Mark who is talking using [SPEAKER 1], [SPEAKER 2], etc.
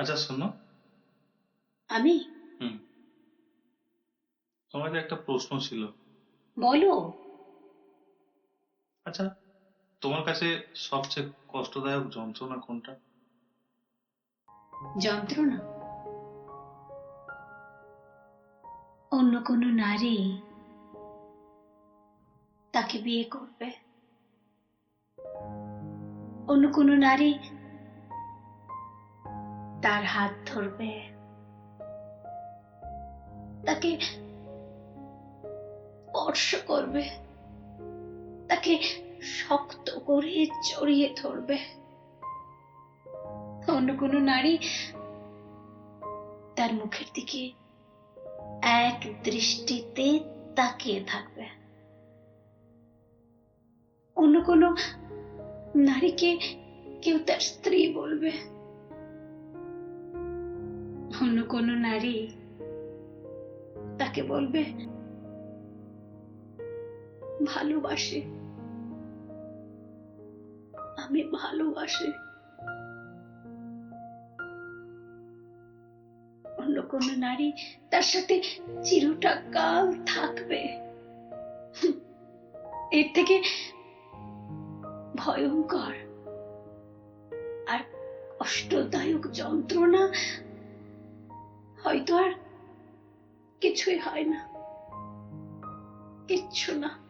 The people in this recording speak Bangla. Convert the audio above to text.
[SPEAKER 1] আচ্ছা শোনো।
[SPEAKER 2] আমি?
[SPEAKER 1] হুম। তোমার একটা প্রশ্ন ছিল।
[SPEAKER 2] বলো।
[SPEAKER 1] আচ্ছা তোমার কাছে সবচেয়ে কষ্টদায়ক যন্ত্রণা কোনটা?
[SPEAKER 2] যন্ত্রণা? অন্য কোনো নারী তাকে বিয়ে করবে? অন্য কোনো নারী তার হাত ধরবে। তাকে স্পর্শ করবে। তাকে শক্ত করে জড়িয়ে ধরবে। অন্য কোনো নারী তার মুখের দিকে এক দৃষ্টিতে তাকিয়ে থাকবে। অন্য কোনো নারীকে কেউ তার স্ত্রী বলবে। অন্য কোনো নারী। তাকে বলবে, ভালোবাসে। আমি ভালোবাসি। অন্য কোন নারী তার সাথে চিরটা কাল থাকবে। এর থেকে ভয়ঙ্কর আর কষ্টদায়ক যন্ত্রণা হয়তো আর কিছুই হয় না। কিচ্ছু না।